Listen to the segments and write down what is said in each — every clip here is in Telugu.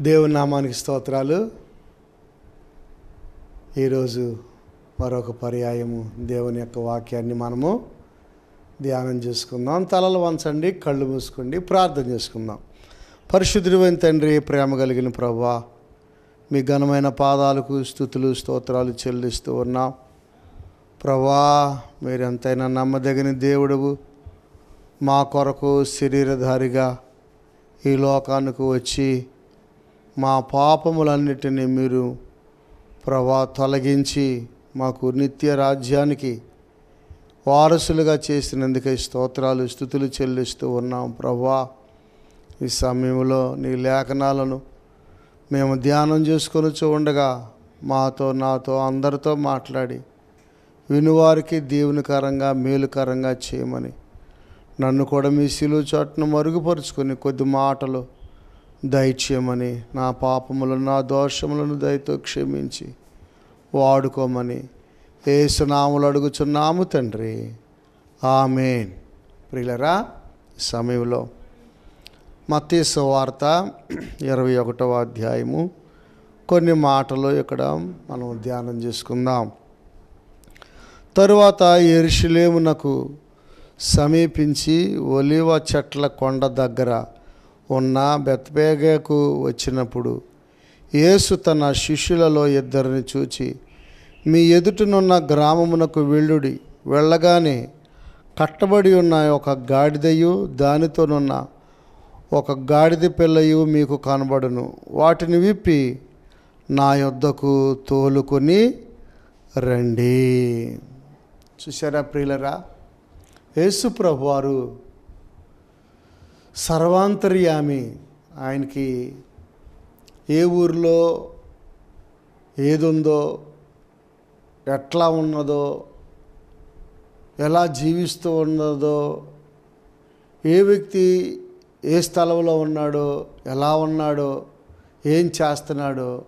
దేవుని నామానికి స్తోత్రాలు. ఈరోజు మరొక పర్యాయము దేవుని యొక్క వాక్యాన్ని మనము ధ్యానం చేసుకుందాం. తలలు వంచండి కళ్ళు మూసుకోండి ప్రార్థన చేసుకుందాం. పరిశుద్ధుడైన తండ్రి ప్రేమ కలిగిన ప్రభా మీ ఘనమైన పాదాలకు స్థుతులు స్తోత్రాలు చెల్లిస్తూ ఉన్నాం. ప్రభా మీరు ఎంతైనా నమ్మదగిన దేవుడవు మా కొరకు శరీరధారిగా ఈ లోకానికి వచ్చి మా పాపములన్నిటినీ మీరు ప్రభా తొలగించి మాకు నిత్య రాజ్యానికి వారసులుగా చేసినందుకే స్తోత్రాలు స్థుతులు చెల్లిస్తూ ఉన్నాం ప్రభా. ఈ సమయంలో నీ లేఖనాలను మేము ధ్యానం చేసుకొని ఉండగా మాతో నాతో అందరితో మాట్లాడి వినువారికి దీవునికరంగా మేలుకరంగా చేయమని నన్ను కూడా మీ సిలువు చాటును మరుగుపరుచుకొని కొద్ది మాటలు దయచేయమని నా పాపములను నా దోషములను దయతో క్షమించి వాడుకోమని ఏసునాములు అడుగుచున్నాము తండ్రి. ఆమెన్. ప్రియులరా సమయంలో మతీసు వార్త ఇరవై ఒకటవ అధ్యాయము. కొన్ని మాటలు ఇక్కడ మనం ధ్యానం చేసుకుందాం. తరువాత ఎరుషులేమునకు సమీపించి ఒలివ చెట్ల కొండ దగ్గర ఉన్న బెత్బేగకు వచ్చినప్పుడు యేసు తన శిష్యులలో ఇద్దరిని చూచి మీ ఎదుటనున్న గ్రామమునకు వెళ్ళుడి. వెళ్ళగానే కట్టబడి ఉన్న ఒక గాడిదయు దానితోనున్న ఒక గాడిద పిల్లయు మీకు కనబడును. వాటిని విప్పి నా యొద్దకు తోలుకొని రండి. చూసారా ప్రియులరా? యేసు ప్రభు వారు సర్వాంతర్యామి ఆయనకి ఏ ఊరిలో ఏదుందో ఎట్లా ఉన్నదో ఎలా జీవిస్తూ ఉన్నదో ఏ వ్యక్తి ఏ స్థలంలో ఉన్నాడో ఎలా ఉన్నాడో ఏం చేస్తున్నాడో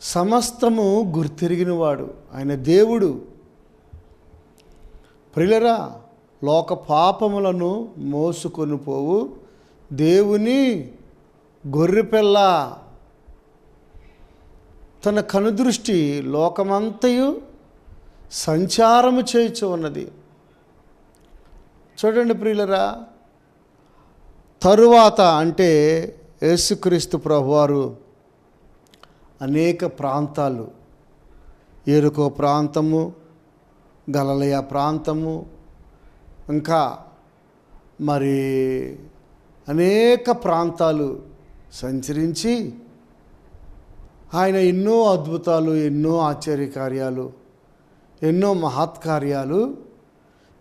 సమస్తము గుర్తిరిగినవాడు. ఆయన దేవుడు. ప్రిలరా లోక పాపములను మోసుకొని పోవు దేవుని గొర్రెపిల్ల తన కనుదృష్టి లోకమంతయు సంచారము చేయుచు ఉన్నది. చూడండి ప్రియులరా తరువాత అంటే యేసుక్రీస్తు ప్రభువారు అనేక ప్రాంతాలు. ఎరుకో ప్రాంతము గలలయ ప్రాంతము ఇంకా మరి అనేక ప్రాంతాలు సంచరించి ఆయన ఎన్నో అద్భుతాలు ఎన్నో ఆశ్చర్యకార్యాలు ఎన్నో మహత్కార్యాలు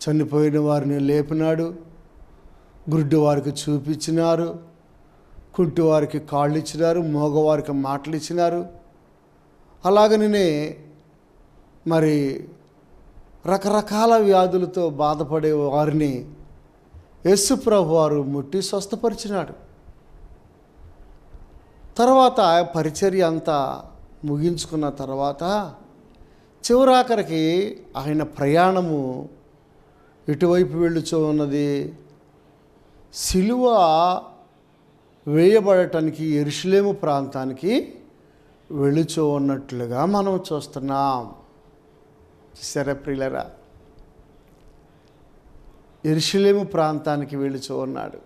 చనిపోయిన వారిని లేపినాడు గుడ్డు వారికి చూపించినారు కుట్టు వారికి కాళ్ళు ఇచ్చినారు మోగవారికి మాటలు ఇచ్చినారు అలాగనే మరి రకరకాల వ్యాధులతో బాధపడే వారిని యేసుప్రభు వారు ముట్టి స్వస్థపరిచినాడు. తర్వాత పరిచర్య అంతా ముగించుకున్న తర్వాత చివరాఖరికి ఆయన ప్రయాణము ఎటువైపు వెళ్ళుచో ఉన్నది సిలువ వేయబడటానికి ఎరుషులేము ప్రాంతానికి వెళుచో ఉన్నట్లుగా మనం చూస్తున్నాం. శరప్రిలరా ప్రియులరా ఎరుషులేము ప్రాంతానికి వెళుచు ఉన్నాడు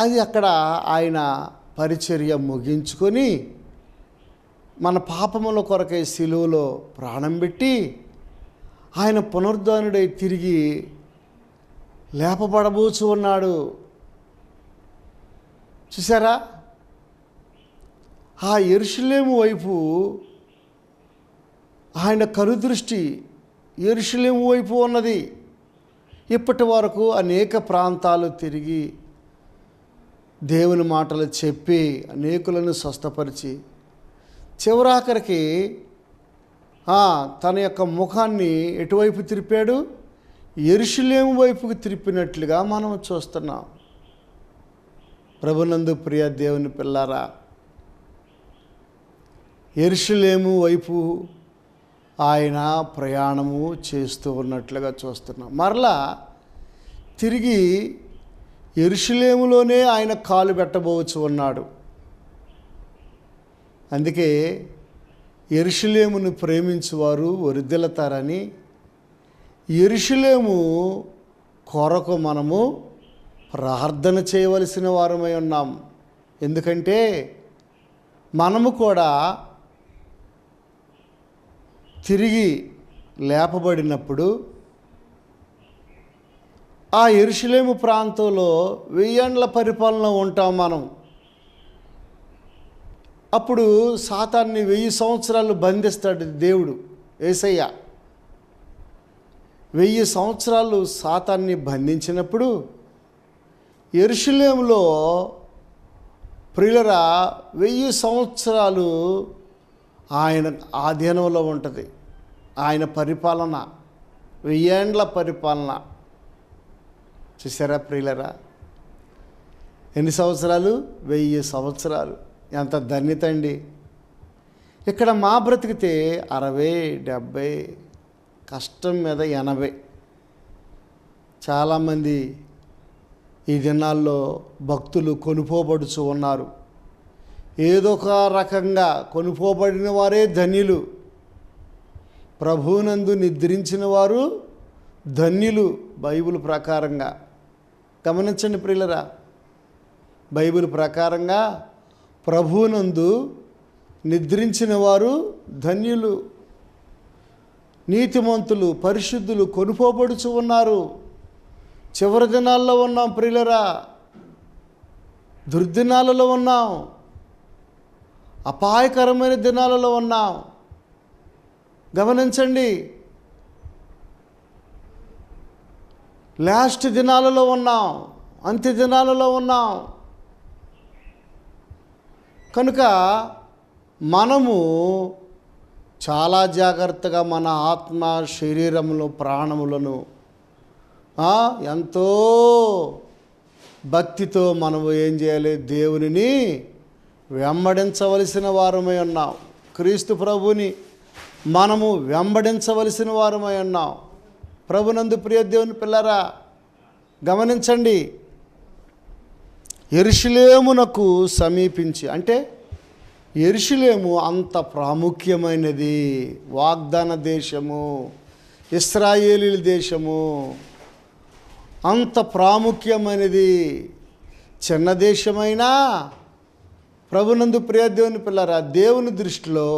అది అక్కడ ఆయన పరిచర్య ముగించుకొని మన పాపముల కొరకై శిలువలో ప్రాణం పెట్టి ఆయన పునరుద్ధానుడై తిరిగి లేపబడబోచు ఉన్నాడు చూసారా ఆ ఎరుషులేము వైపు ఆయన కరుదృష్టి ఎరుషులేము వైపు ఉన్నది. ఇప్పటి వరకు అనేక ప్రాంతాలు తిరిగి దేవుని మాటలు చెప్పి అనేకులను స్వస్థపరిచి చివరాఖరికి తన యొక్క ముఖాన్ని ఎటువైపు తిరిపాడు? ఎరుషులేము వైపుకి తిరిపినట్లుగా మనం చూస్తున్నాం. ప్రభునందు ప్రియ దేవుని పిల్లారా ఎరుషులేము వైపు ఆయన ప్రయాణము చేస్తూ ఉన్నట్లుగా చూస్తున్నాం. మరలా తిరిగి ఎరుషులేములోనే ఆయన కాలు పెట్టబోవచ్చు ఉన్నాడు అందుకే ఎరుషులేమును ప్రేమించువారు వరిదిల్లుతారని ఎరుషులేము కొరకు మనము ప్రార్థన చేయవలసిన వారమై ఉన్నాం. ఎందుకంటే మనము కూడా తిరిగి లేపబడినప్పుడు ఆ ఎరుషులేము ప్రాంతంలో వెయ్యేండ్ల పరిపాలన ఉంటాం మనం. అప్పుడు సాతాన్ని వెయ్యి సంవత్సరాలు బంధిస్తాడు దేవుడు ఏసయ్య. వెయ్యి సంవత్సరాలు సాతాన్ని బంధించినప్పుడు ఎరుషులేములో ప్రియులరా వెయ్యి సంవత్సరాలు ఆయన ఆధీనంలో ఉంటుంది. ఆయన పరిపాలన వెయ్యేండ్ల పరిపాలన. చూసారా ప్రియులరా? ఎన్ని సంవత్సరాలు? వెయ్యి సంవత్సరాలు. ఎంత ధన్యత అండి. ఇక్కడ మా బ్రతికితే అరవై డెబ్భై కష్టం మీద ఎనభై. చాలామంది ఈ దినాల్లో భక్తులు కొనుపోబడుచు ఉన్నారు. ఏదో ఒక రకంగా కొనుకోబడిన వారే ధన్యులు. ప్రభువునందు నిద్రించిన వారు ధన్యులు బైబిల్ ప్రకారంగా. గమనించండి ప్రియులరా బైబిల్ ప్రకారంగా ప్రభువునందు నిద్రించిన వారు ధన్యులు. నీతిమంతులు పరిశుద్ధులు కొనుపోబడుచు ఉన్నారు. చివరి దినాల్లో ఉన్నాం ప్రియులరా దుర్దినాలలో ఉన్నాం. అపాయకరమైన దినాలలో ఉన్నాం. గమనించండి. లాస్ట్ దినాలలో ఉన్నాం. అంత్య దినాలలో ఉన్నాం. కనుక మనము చాలా జాగ్రత్తగా మన ఆత్మ శరీరములు ప్రాణములను ఎంతో భక్తితో మనము ఏం చేయాలి? దేవునిని వెంబడించవలసిన వారమై ఉన్నాం క్రీస్తు ప్రభుని మనము వెంబడించవలసిన వారమై ఉన్నాం ప్రభునందు ప్రియదేవుని పిల్లరా గమనించండి. ఎరుషులేమునకు సమీపించి అంటే ఎరుషులేము అంత ప్రాముఖ్యమైనది. వాగ్దాన దేశము ఇస్రాయేలీల దేశము అంత ప్రాముఖ్యమైనది. చిన్న దేశమైనా ప్రభునందు ప్రియ దేవుని పిల్లరా దేవుని దృష్టిలో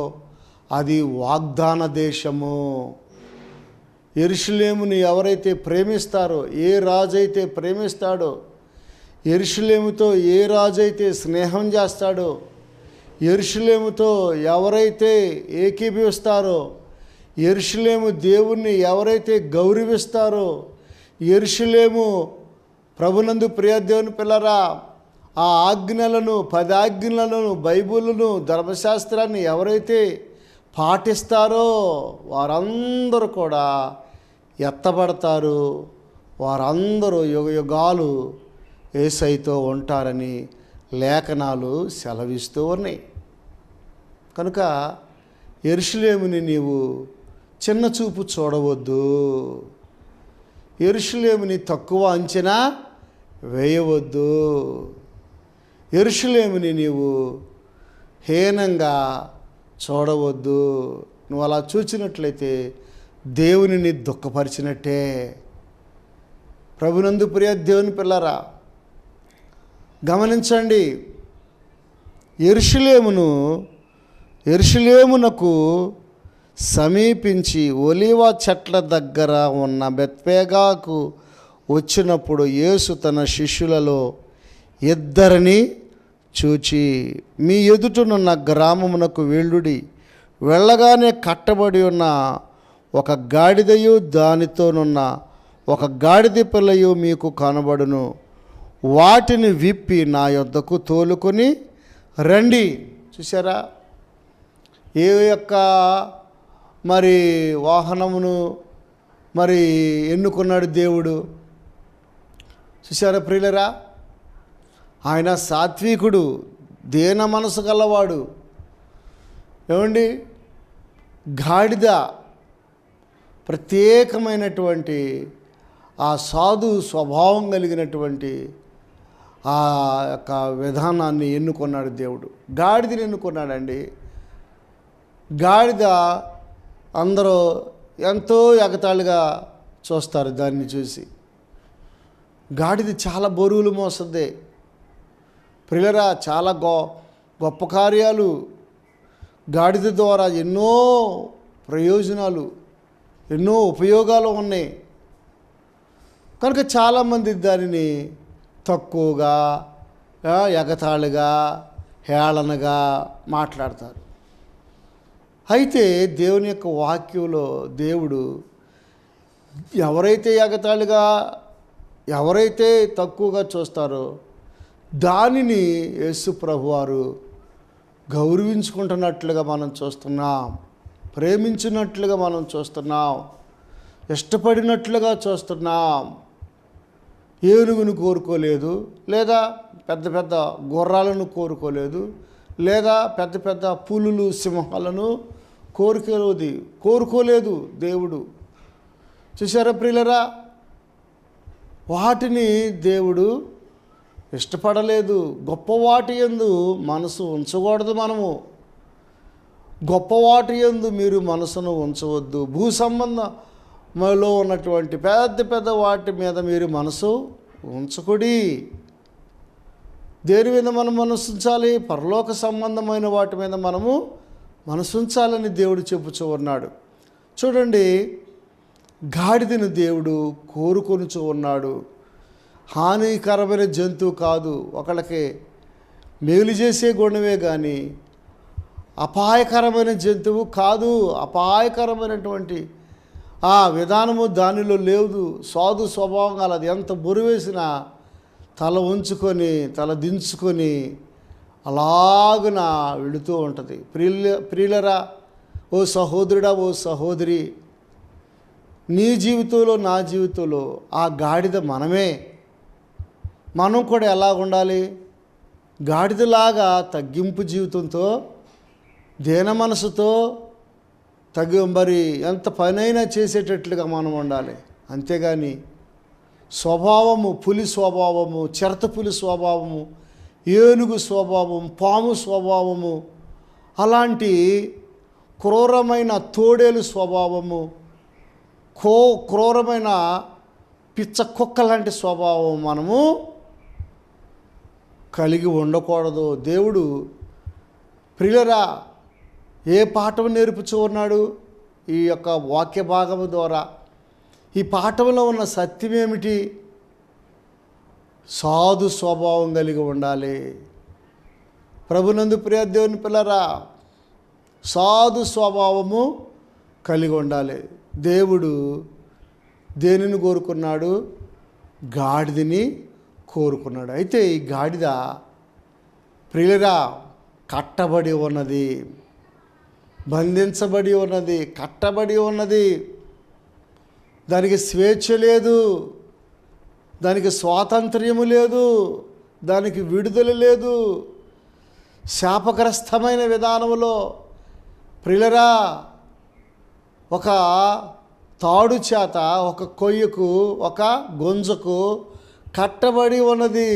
అది వాగ్దాన దేశము. ఎరుషులేముని ఎవరైతే ప్రేమిస్తారో ఏ రాజు అయితే ప్రేమిస్తాడో ఎరుషులేముతో ఏ రాజు అయితే స్నేహం చేస్తాడో ఎరుషులేముతో ఎవరైతే ఏకీభవిస్తారో ఎరుషులేము దేవుణ్ణి ఎవరైతే గౌరవిస్తారో ఎరుషులేము ప్రభునందు ప్రియ దేవుని పిల్లరా ఆ ఆజ్ఞలను పదాజ్ఞలను ఆజ్ఞలను ధర్మశాస్త్రాన్ని ఎవరైతే పాటిస్తారో వారందరూ కూడా ఎత్తబడతారు. వారందరూ యుగ యుగాలు ఏసైతో ఉంటారని లేఖనాలు సెలవిస్తూ ఉన్నాయి. కనుక ఎరుషులేముని నీవు చిన్న చూపు చూడవద్దు. ఎరుషులేముని తక్కువ అంచనా వేయవద్దు. ఎరుషులేమిని నీవు హీనంగా చూడవద్దు. నువ్వు అలా చూచినట్లయితే దేవునిని దుఃఖపరిచినట్టే. ప్రభునందు ప్రియ దేవుని పిల్లరా గమనించండి ఎరుషులేమును ఎరుషులేమునకు సమీపించి ఒలివ చెట్ల దగ్గర ఉన్న బెత్పేగాకు వచ్చినప్పుడు యేసు తన శిష్యులలో ఇద్దరిని చూచి మీ ఎదుటనున్న గ్రామమునకు వెళ్ళుడి వెళ్ళగానే కట్టబడి ఉన్న ఒక గాడిదయు దానితోనున్న ఒక గాడిద పిల్లయు మీకు కనబడును. వాటిని విప్పి నా యొద్దకు తోలుకొని రండి. చూసారా ఏ యొక్క మరి వాహనమును మరి ఎన్నుకున్నాడు దేవుడు? చూసారా ప్రియులరా? ఆయన సాత్వికుడు దేన మనసు గలవాడు. ఏమండి? గాడిద ప్రత్యేకమైనటువంటి ఆ సాధు స్వభావం కలిగినటువంటి ఆ యొక్క విధానాన్ని ఎన్నుకున్నాడు దేవుడు. గాడిదని ఎన్నుకున్నాడండి. గాడిద అందరూ ఎంతో ఎగతాళిగా చూస్తారు దాన్ని చూసి. గాడిద చాలా బరువులు మోస్తుంది ప్రియులరా చాలా గొ గొప్ప కార్యాలు గాడిద ద్వారా ఎన్నో ప్రయోజనాలు ఎన్నో ఉపయోగాలు ఉన్నాయి. కనుక చాలామంది దానిని తక్కువగా ఎగతాళిగా హేళనగా మాట్లాడతారు. అయితే దేవుని యొక్క వాక్యంలో దేవుడు ఎవరైతే ఎగతాళిగా ఎవరైతే తక్కువగా చూస్తారో దానిని యేసు ప్రభువారు గౌరవించుకుంటున్నట్లుగా మనం చూస్తున్నాం. ప్రేమించినట్లుగా మనం చూస్తున్నాం. ఇష్టపడినట్లుగా చూస్తున్నాం. ఏనుగును కోరుకోలేదు లేదా పెద్ద పెద్ద గుర్రాలను కోరుకోలేదు లేదా పెద్ద పెద్ద పులులు సింహాలను కోరుకోలేదు కోరుకోలేదు దేవుడు. చూసారా ప్రియులరా? వాటిని దేవుడు ఇష్టపడలేదు. గొప్ప వాటి ఎందు మనసు ఉంచకూడదు మనము. గొప్ప వాటి ఎందు మీరు మనసును ఉంచవద్దు. భూ సంబంధంలో ఉన్నటువంటి పెద్ద పెద్ద వాటి మీద మీరు మనసు ఉంచకుడి. దేని మీద మనం మనసు ఉంచాలి పరలోక సంబంధమైన వాటి మీద మనము మనసు ఉంచాలని దేవుడు చెప్పుచూ ఉన్నాడు. చూడండి గాడిదను దేవుడు కోరుకొనుచూ ఉన్నాడు. హానికరమైన జంతువు కాదు. ఒకళ్ళకి మేలు చేసే గుణమే కానీ అపాయకరమైన జంతువు కాదు. అపాయకరమైనటువంటి ఆ విధానము దానిలో లేదు. సాధు స్వభావం గల అది ఎంత బురువేసినా తల ఉంచుకొని తల దించుకొని అలాగున వెళుతూ ఉంటుంది. ప్రియుల ప్రియులరా ఓ సహోదరుడా ఓ సహోదరి నీ జీవితంలో నా జీవితంలో ఆ గాడిద మనమే. మనం కూడా ఎలా ఉండాలి గాడిదలాగా తగ్గింపు జీవితంతో దీన మనసుతో తగ్గి మరి ఎంత పనైనా చేసేటట్లుగా మనం ఉండాలి. అంతేగాని స్వభావము పులి స్వభావము చిరత పులి స్వభావము ఏనుగు స్వభావం పాము స్వభావము అలాంటి క్రూరమైన తోడేలు స్వభావము కో క్రూరమైన పిచ్చ కుక్క లాంటి స్వభావం మనము కలిగి ఉండకూడదు. దేవుడు ప్రియులరా ఏ పాఠం నేర్పుచూ ఉన్నాడు? ఈ యొక్క వాక్య భాగము ద్వారా. ఈ పాఠంలో ఉన్న సత్యం ఏమిటి? సాధు స్వభావం కలిగి ఉండాలి. ప్రభునందు ప్రియ దేవుని పిల్లరా సాధు స్వభావము కలిగి ఉండాలి. దేవుడు దేనిని కోరుకున్నాడు? గాడిదని కోరుకున్నాడు. అయితే ఈ గాడిద ప్రియులుగా కట్టబడి ఉన్నది బంధించబడి ఉన్నది కట్టబడి ఉన్నది. దానికి స్వేచ్ఛ లేదు దానికి స్వాతంత్ర్యము లేదు దానికి విడుదల లేదు. శాపగ్రస్తమైన విధానంలో ప్రిలరా ఒక తాడు చేత ఒక కొయ్యకు ఒక గొంజకు కట్టబడి ఉన్నది.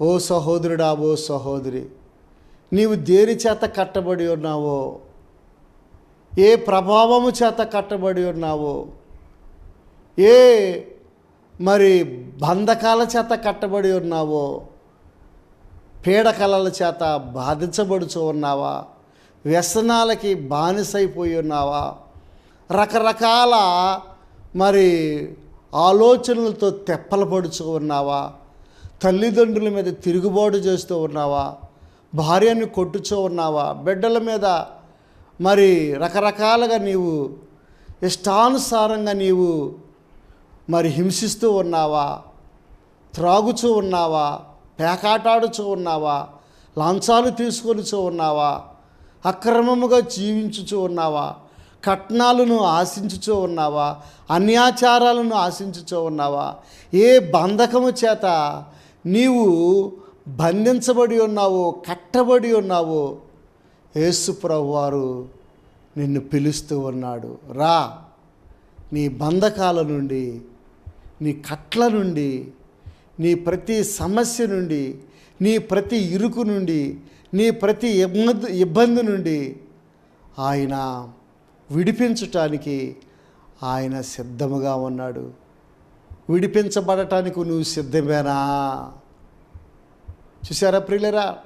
ఓ సహోదరుడా ఓ సహోదరి నీవు దేని చేత కట్టబడి ఉన్నావో ఏ ప్రభావము చేత కట్టబడి ఉన్నావో ఏ మరి బంధకాల చేత కట్టబడి ఉన్నావో పీడకలల చేత బాధించబడుచు ఉన్నావా వ్యసనాలకి బానిసైపోయి ఉన్నావా రకరకాల మరి ఆలోచనలతో తెప్పలపడుచు ఉన్నావా? తల్లిదండ్రుల మీద తిరుగుబాటు చేస్తూ ఉన్నావా? భార్యను కొట్టుచూ ఉన్నావా? బిడ్డల మీద మరి రకరకాలుగా నీవు ఇష్టానుసారంగా నీవు మరి హింసిస్తూ ఉన్నావా? త్రాగుచూ ఉన్నావా? పేకాటాడుచూ ఉన్నావా? లాంచాలు తీసుకొనిచూ ఉన్నావా? అక్రమముగా జీవించుచూ ఉన్నావా? కట్నాలను ఆశించుచూ ఉన్నావా? అన్యాచారాలను ఆశించుచూ ఉన్నావా? ఏ బంధకము చేత నీవు బంధించబడి ఉన్నావో కట్టబడి ఉన్నావో యేసుప్రభు వారు నిన్ను పిలుస్తూ ఉన్నాడు. రా. నీ బంధకాల నుండి నీ కట్ల నుండి నీ ప్రతి సమస్య నుండి నీ ప్రతి ఇరుకు నుండి నీ ప్రతి ఇబ్బంది ఇబ్బంది నుండి ఆయన విడిపించటానికి ఆయన సిద్ధముగా ఉన్నాడు. విడిపించబడటానికి నువ్వు సిద్ధమేనా? చూసారా ప్రియులరా?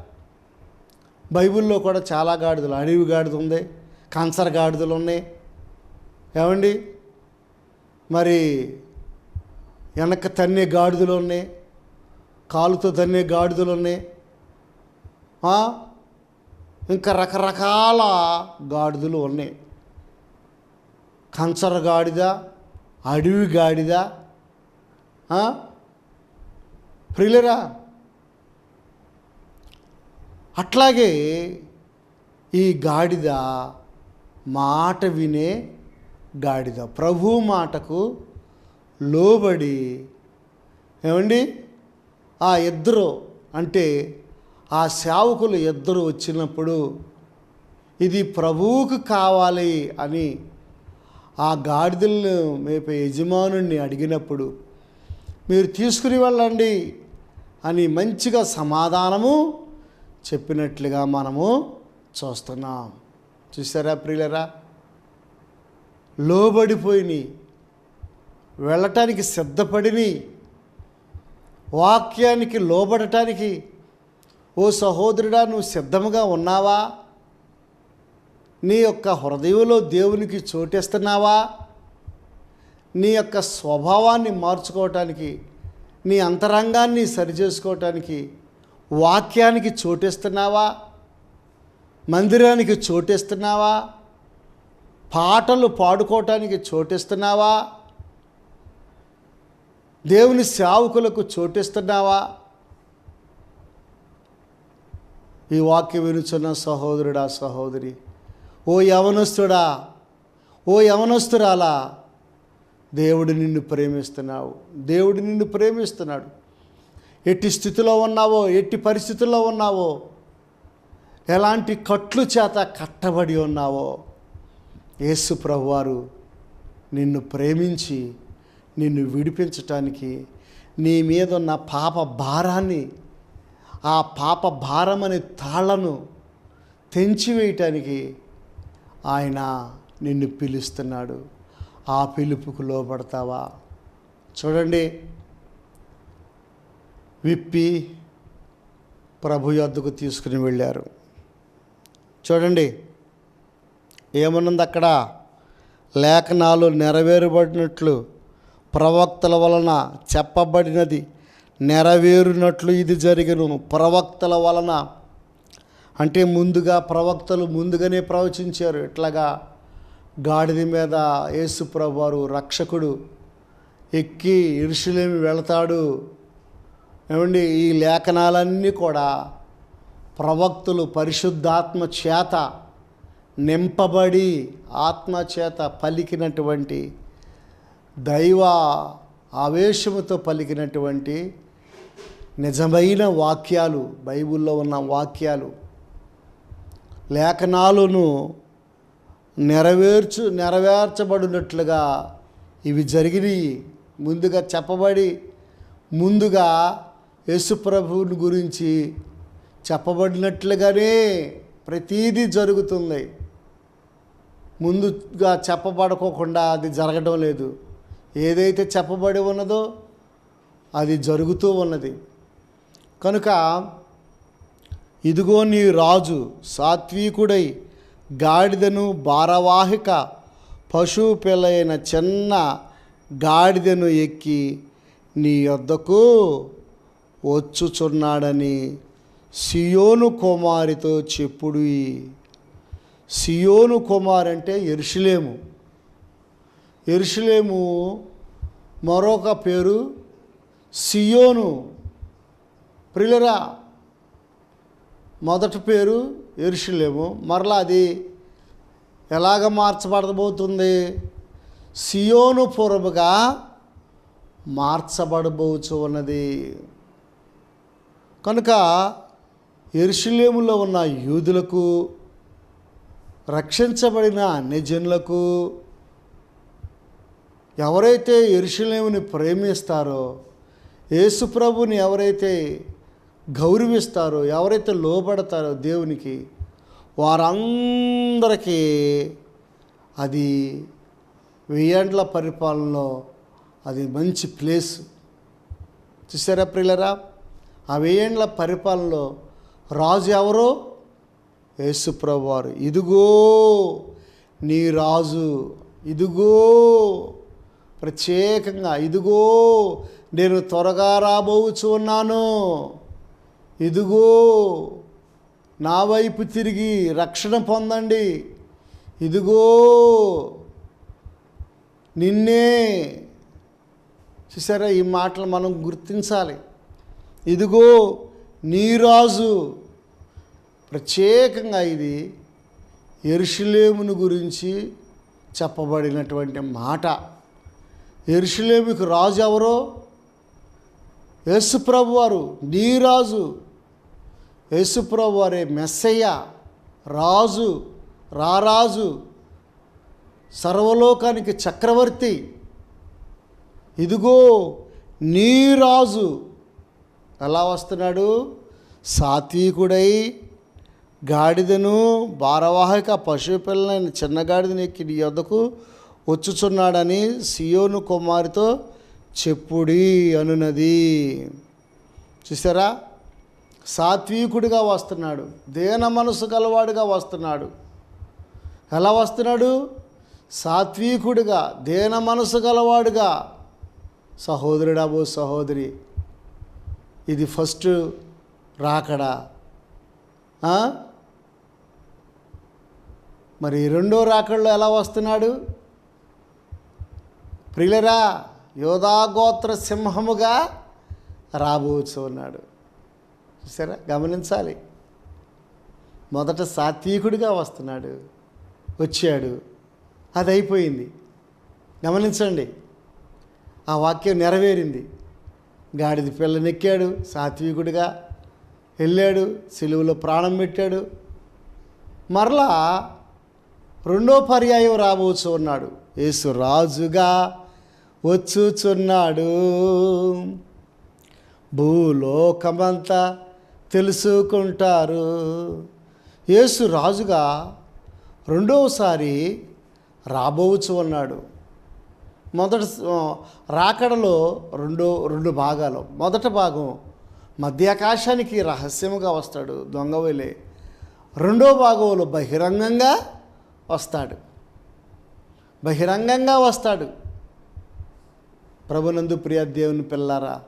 బైబిల్లో కూడా చాలా గాడిదలు అడవి గాడిద ఉంది కాన్సర్ గాడిదలు ఉన్నాయి. ఏమండి? మరి వెనక తన్నే గాడిదలు ఉన్నాయి కాలుతో తన్నే గాడిదలు ఉన్నాయి. ఇంకా రకరకాల గాడిదలు ఉన్నాయి. కంచర గాడిద అడవి గాడిద ప్రియులరా? అట్లాగే ఈ గాడిద మాట వినే గాడిద ప్రభు మాటకు లోబడి ఏమండి? ఆ ఇద్దరు అంటే ఆ సేవకులు ఇద్దరు వచ్చినప్పుడు ఇది ప్రభువుకు కావాలి అని ఆ గాడిదలను మేపే యజమానుడిని అడిగినప్పుడు మీరు తీసుకుని వెళ్ళండి అని మంచిగా సమాధానము చెప్పినట్లుగా మనము చూస్తున్నాం. చూసారా ప్రియులరా? లోబడిపోయినాయి వెళ్ళటానికి సిద్ధపడిని వాక్యానికి లోబడటానికి ఓ సహోదరుడా నువ్వు సిద్ధముగా ఉన్నావా? నీ యొక్క హృదయంలో దేవునికి చోటేస్తున్నావా? నీ యొక్క స్వభావాన్ని మార్చుకోవటానికి నీ అంతరంగాన్ని సరిచేసుకోవటానికి వాక్యానికి చోటేస్తున్నావా? మందిరానికి చోటేస్తున్నావా? పాటలు పాడుకోవటానికి చోటిస్తున్నావా? దేవుని సేవకులకు చోటిస్తున్నావా? ఈ వాక్యం వినుచున్న సహోదరుడా సహోదరి ఓ యవనస్తుడా ఓ యవనస్తురాలా దేవుడు నిన్ను ప్రేమిస్తున్నావు దేవుడు నిన్ను ప్రేమిస్తున్నాడు. ఎట్టి స్థితిలో ఉన్నావో ఎట్టి పరిస్థితుల్లో ఉన్నావో ఎలాంటి కట్లు చేత కట్టబడి ఉన్నావో యేసు ప్రభువారు నిన్ను ప్రేమించి నిన్ను విడిపించటానికి నీ మీద ఉన్న పాప భారాన్ని ఆ పాప భారం అనే తాళ్ళను తెంచివేయటానికి ఆయన నిన్ను పిలుస్తున్నాడు. ఆ పిలుపుకు లోపడతావా చూడండి. విప్పి ప్రభు యొద్దకు తీసుకుని వెళ్ళారు. చూడండి. ఏమనుంది అక్కడ లేఖనాలు నెరవేరబడినట్లు ప్రవక్తల వలన చెప్పబడినది నెరవేరునట్లు ఇది జరిగను. ప్రవక్తల వలన అంటే ముందుగా ప్రవక్తలు ముందుగానే ప్రవచించారు. ఇట్లాగా గాడిద మీద యేసు రక్షకుడు ఎక్కి ఇరుషులేమి వెళతాడు. ఏమండి? ఈ లేఖనాలన్నీ కూడా ప్రవక్తులు పరిశుద్ధాత్మ చేత నింపబడి ఆత్మ చేత పలికినటువంటి దైవ ఆవేశముతో పలికినటువంటి నిజమైన వాక్యాలు బైబిల్లో ఉన్న వాక్యాలు లేఖనాలను నెరవేర్చు నెరవేర్చబడినట్లుగా ఇవి జరిగినాయి. ముందుగా చెప్పబడి ముందుగా యేసుప్రభుని గురించి చెప్పబడినట్లుగానే ప్రతీదీ జరుగుతుంది. ముందుగా చెప్పబడుకోకుండా అది జరగడం లేదు. ఏదైతే చెప్పబడి ఉన్నదో అది జరుగుతూ ఉన్నది. కనుక ఇదిగో నీ రాజు సాత్వికుడై గాడిదను భారవాహిక పశువు పిల్లైన చిన్న గాడిదను ఎక్కి నీ యొద్దకు వచ్చుచున్నాడని సియోను కుమారితో చెప్పుడు. సియోను కుమార్ అంటే ఎరుషులేము. ఎరుషులేము మరొక పేరు సియోను. ప్రిలరా మొదటి పేరు ఎరుషులేము. మరలా అది ఎలాగ మార్చబడబోతుంది? సియోను పూర్వగా మార్చబడబోచు ఉన్నది కనుక ఎరుషులేములో ఉన్న యూదులకు రక్షించబడిన అన్యజనులకు ఎవరైతే ఎరుషులేముని ప్రేమిస్తారో యేసుప్రభుని ఎవరైతే గౌరవిస్తారో ఎవరైతే లోబడతారో దేవునికి వారందరికీ అది వెయ్యేండ్ల పరిపాలనలో అది మంచి ప్లేస్. చూసారా ప్రియులరా? ఆ వెయ్యేండ్ల పరిపాలనలో రాజు ఎవరో? యేసుప్రభు వారు ఇదిగో నీ రాజు ఇదిగో ప్రత్యేకంగా ఇదిగో నేను త్వరగా రాబోవచ్చు ఉన్నాను ఇదిగో నా వైపు తిరిగి రక్షణ పొందండి. ఇదిగో నిన్నే చూసారా ఈ మాటలు మనం గుర్తించాలి. ఇదిగో నీ రాజు. ప్రత్యేకంగా ఇది ఎరుషులేమును గురించి చెప్పబడినటువంటి మాట. ఎరుషులేముకు రాజు ఎవరో? యేసుప్రభు వారు నీ రాజు. యేసుప్రభు వారే మెస్సయ్య రాజు రారాజు సర్వలోకానికి చక్రవర్తి. ఇదిగో నీ రాజు. ఎలా వస్తున్నాడు? సాత్వికుడై గాడిదను భారవాహిక పశువు పిల్లలైన చిన్న గాడిదను ఎక్కి నీ వద్దకు వచ్చుచున్నాడని సియోను కుమారితో చెప్పుడి అనునది. చూసారా సాత్వికుడిగా వస్తున్నాడు. దేన మనసు గలవాడుగా వస్తున్నాడు. ఎలా వస్తున్నాడు? సాత్వికుడిగా దేన మనసు గలవాడుగా సహోదరుడాబో సహోదరి ఇది ఫస్ట్ రాకడా. మరి రెండో రాకడలో ఎలా వస్తున్నాడు? ప్రియులరా యోధాగోత్ర సింహముగా రాబోచు ఉన్నాడు. చూసారా? గమనించాలి. మొదట సాత్వికుడిగా వస్తున్నాడు. వచ్చాడు. అది అయిపోయింది గమనించండి. ఆ వాక్యం నెరవేరింది. గాడిద పిల్లనెక్కాడు సాత్వికుడిగా వెళ్ళాడు. సెలువులో ప్రాణం పెట్టాడు. మరలా రెండో పర్యాయం రాబోచు ఉన్నాడు యేసు రాజుగా వచ్చుచున్నాడు. భూలోకమంతా తెలుసుకుంటారు. యేసు రాజుగా రెండవసారి రాబోవచ్చు ఉన్నాడు మొదటి రాకడలో రెండో రెండు భాగాలు. మొదటి భాగం మధ్యాకాశానికి రహస్యముగా వస్తాడు దొంగవేలే రెండో భాగంలో బహిరంగంగా వస్తాడు. బహిరంగంగా వస్తాడు. ప్రభునందు ప్రియ దేవుని పిల్లారా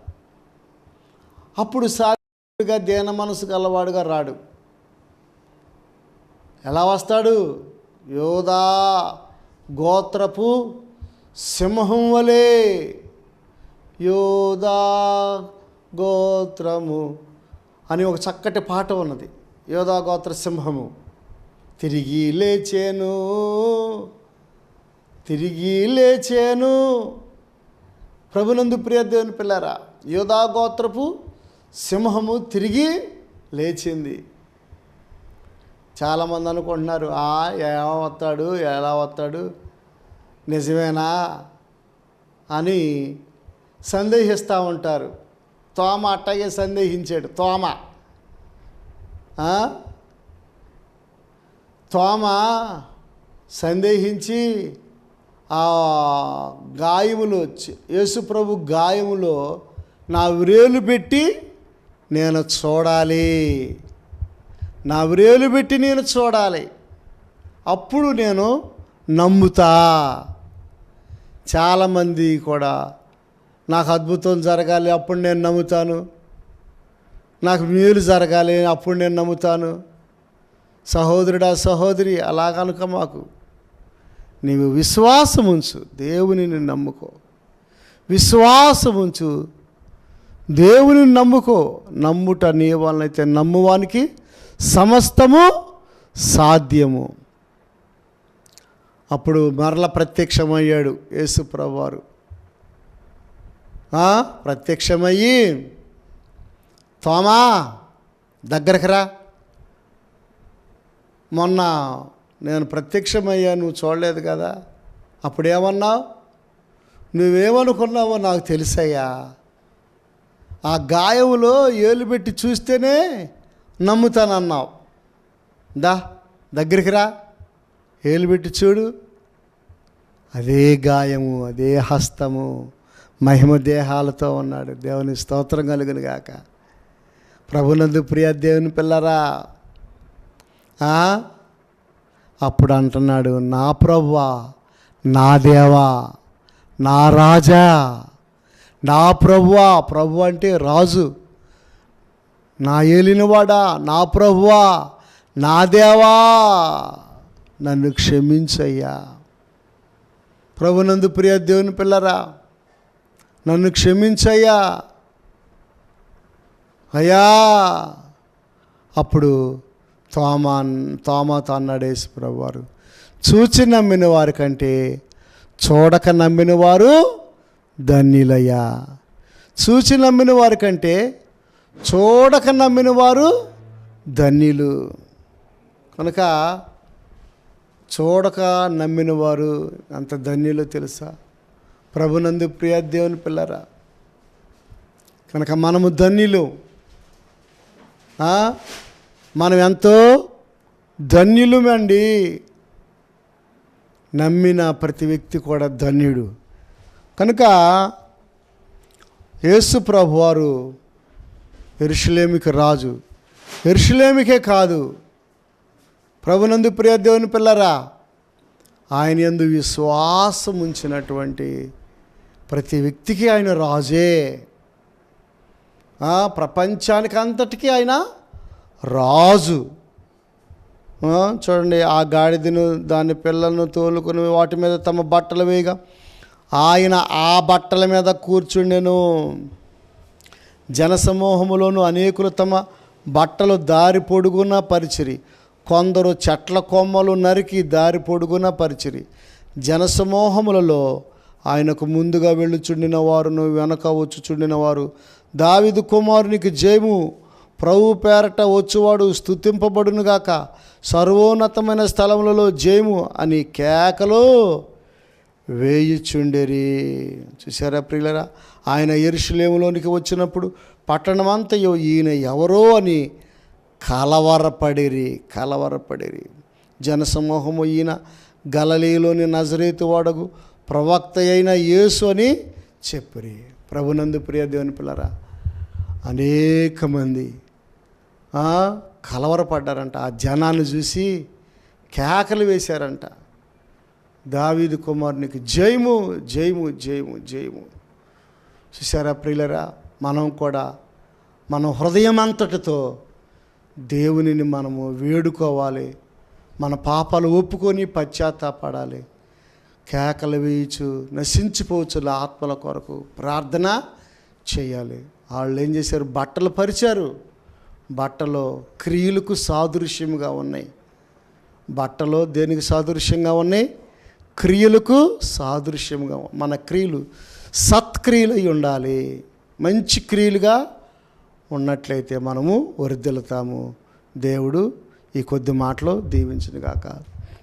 అప్పుడు గా దేన మనసు గలవాడుగా రాడు. ఎలా వస్తాడు? యోధా గోత్రపు సింహం వలే. యోధా గోత్రము అని ఒక చక్కటి పాట ఉన్నది. యోధా గోత్ర సింహము. తిరిగి లేచేను. తిరిగి లేచేను. ప్రభునందు ప్రియ దేవుని పిల్లారా యోధా గోత్రపు సింహము తిరిగి లేచింది. చాలామంది అనుకుంటున్నారు "ఆ, ఎలా వస్తాడు ఎలా వస్తాడు? నిజమేనా? అని సందేహిస్తూ ఉంటారు. తోమ అట్టగే సందేహించాడు. తోమ. తోమ సందేహించి ఆ గాయములు వచ్చి యేసుప్రభు గాయములో నా వ్రేలు పెట్టి నేను చూడాలి. నా వ్రేలు పెట్టి నేను చూడాలి. అప్పుడు నేను నమ్ముతా. చాలామంది కూడా నాకు అద్భుతం జరగాలి అప్పుడు నేను నమ్ముతాను. నాకు మేలు జరగాలి అప్పుడు నేను నమ్ముతాను. సహోదరుడా సహోదరి అలాగనుక మాకు నీవు విశ్వాసం ఉంచు దేవునిని నమ్ముకో. విశ్వాసం ఉంచు దేవుని నమ్ముకో. నమ్ముట నీ వాళ్ళనైతే నమ్మువానికి సమస్తము సాధ్యము. అప్పుడు మరల ప్రత్యక్షమయ్యాడు యేసుప్రవారు ప్రత్యక్షమయ్యి. తోమా దగ్గరకు రా. మొన్న నేను ప్రత్యక్షమయ్యా నువ్వు చూడలేదు కదా. అప్పుడేమన్నావు? నువ్వేమనుకున్నావో నాకు తెలుసయ్యా. ఆ గాయములో ఏలు పెట్టి చూస్తేనే నమ్ముతానన్నావు. దా దగ్గరికి రా. ఏలు పెట్టి చూడు. అదే గాయము అదే హస్తము. మహిమ దేహాలతో ఉన్నాడు. దేవుని స్తోత్రం కలుగును గాక. ప్రభునందు ప్రియ దేవుని పిల్లరా. అప్పుడు అంటున్నాడు నా ప్రభువా నా దేవా నా రాజా నా ప్రభువా ప్రభు అంటే రాజు. నా ఏలినవాడా నా ప్రభువా నా దేవా నన్ను క్షమించయ్యా. ప్రభునందు ప్రియ దేవుని పిల్లరా నన్ను క్షమించయ్యా. అయ్యా అప్పుడు తోమా తోమాతో అన్నాడు ప్రభువారు. చూచి నమ్మిన వారి కంటే చూడక నమ్మిన వారు ధన్యులయ్యా. చూచి నమ్మిన వారి కంటే చూడక నమ్మిన వారు ధన్యులు. కనుక చూడక నమ్మిన వారు అంత ధన్యులు తెలుసా? ప్రభునందు ప్రియ దేవుని పిల్లరా. కనుక మనము ధన్యులు. మనం ఎంతో ధన్యులమండి. నమ్మిన ప్రతి వ్యక్తి కూడా ధన్యుడు. కనుక యేసు ప్రభు వారు ఎరుషులేమికి రాజు. ఎరుషులేమికే కాదు. ప్రభునందు ప్రియ దేవుని పిల్లరా ఆయన ఎందు విశ్వాసం ఉంచినటువంటి ప్రతి వ్యక్తికి ఆయన రాజే. ప్రపంచానికి అంతటికీ ఆయన రాజు. చూడండి ఆ గాడిదను దాని పిల్లలను తోలుకుని వాటి మీద తమ బట్టలు వేయగా ఆయన ఆ బట్టల మీద కూర్చుండెను. జనసమూహములోను అనేకులు తమ బట్టలు దారి పొడుగున పరిచిరి. కొందరు చెట్ల కొమ్మలు నరికి దారి పొడుగున పరిచిరి. జనసమూహములలో ఆయనకు ముందుగా వెళ్ళుచుండిన వారును వెనక వచ్చుచుండిన వారు దావిదు కుమారునికి జయము ప్రభు పేరట వచ్చువాడు స్థుతింపబడునుగాక సర్వోన్నతమైన స్థలములలో జయము అని కేకలో వేయిచుండెరి చూసారా ప్రియులరా? ఆయన ఎరుషులేములోనికి వచ్చినప్పుడు పట్టణమంతయో ఈయన ఎవరో అని కలవరపడిరి కలవరపడిరి. జనసమూహము ఈయన గలలీలోని నజరేతు వాడగు ప్రవక్త అయిన యేసు అని చెప్పిరి. ప్రభునందు ప్రియ దేవుని పిల్లరా అనేక మంది కలవరపడ్డారంట. ఆ జనాన్ని చూసి కేకలు వేశారంట. దావీదు కుమారునికి జయము జయము జయము జయము. చూసారా ప్రియులరా? మనం కూడా మన హృదయం అంతటితో దేవునిని మనము వేడుకోవాలి. మన పాపాలు ఒప్పుకొని పశ్చాత్తాపడాలి. కేకలు వేయచ్చు నశించిపోవచ్చుల ఆత్మల కొరకు ప్రార్థన చేయాలి. వాళ్ళు ఏం చేశారు? బట్టలు పరిచారు. బట్టలో క్రియలకు సాదృశ్యంగా ఉన్నాయి. బట్టలో దేనికి సాదృశ్యంగా ఉన్నాయి? క్రియలకు సాదృశ్యంగా మన క్రియలు సత్క్రియలు అయి ఉండాలి. మంచి క్రియలుగా ఉన్నట్లయితే మనము వర్ధిల్లుతాము దేవుడు ఈ కొద్ది మాటలో దీవించిన గాక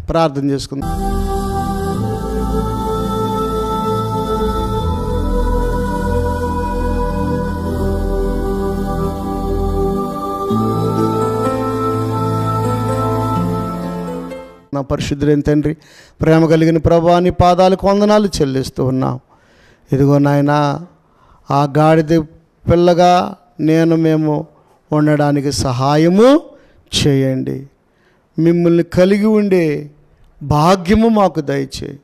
ప్రార్థన చేసుకుందాం. నా పరిశుద్ధులైన తండ్రి ప్రేమ కలిగిన ప్రభా నీ పాదాలకు వందనాలు చెల్లిస్తూ ఉన్నాం. ఇదిగో నాయన ఆ గాడిద పిల్లగా నేను మేము ఉండడానికి సహాయము చేయండి. మిమ్మల్ని కలిగి ఉండే భాగ్యము మాకు దయచేయి.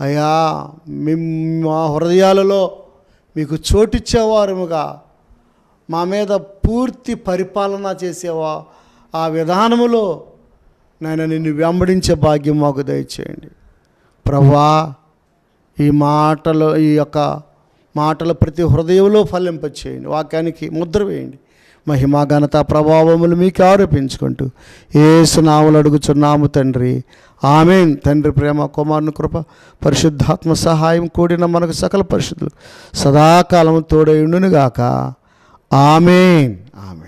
అయ్యా మా హృదయాలలో మీకు చోటిచ్చేవారుగా మా మీద పూర్తి పరిపాలన చేసేవా ఆ విధానములో నాయన నిన్ను వెంబడించే భాగ్యం మాకు దయచేయండి. ప్రభా ఈ మాటలు ఈ యొక్క మాటలు ప్రతి హృదయంలో ఫలింపచేయండి. వాక్యానికి ముద్ర వేయండి. మహిమా ఘనత ప్రభావములు మీకు ఆరోపించుకుంటూ ఏసునాములు అడుగుచున్నాము తండ్రి. ఆమెన్. తండ్రి ప్రేమ కుమారుని కృప పరిశుద్ధాత్మ సహాయం కూడిన మనకు సకల పరిశుద్ధులు సదాకాలం తోడైండునుగాక ఆమెన్. ఆమె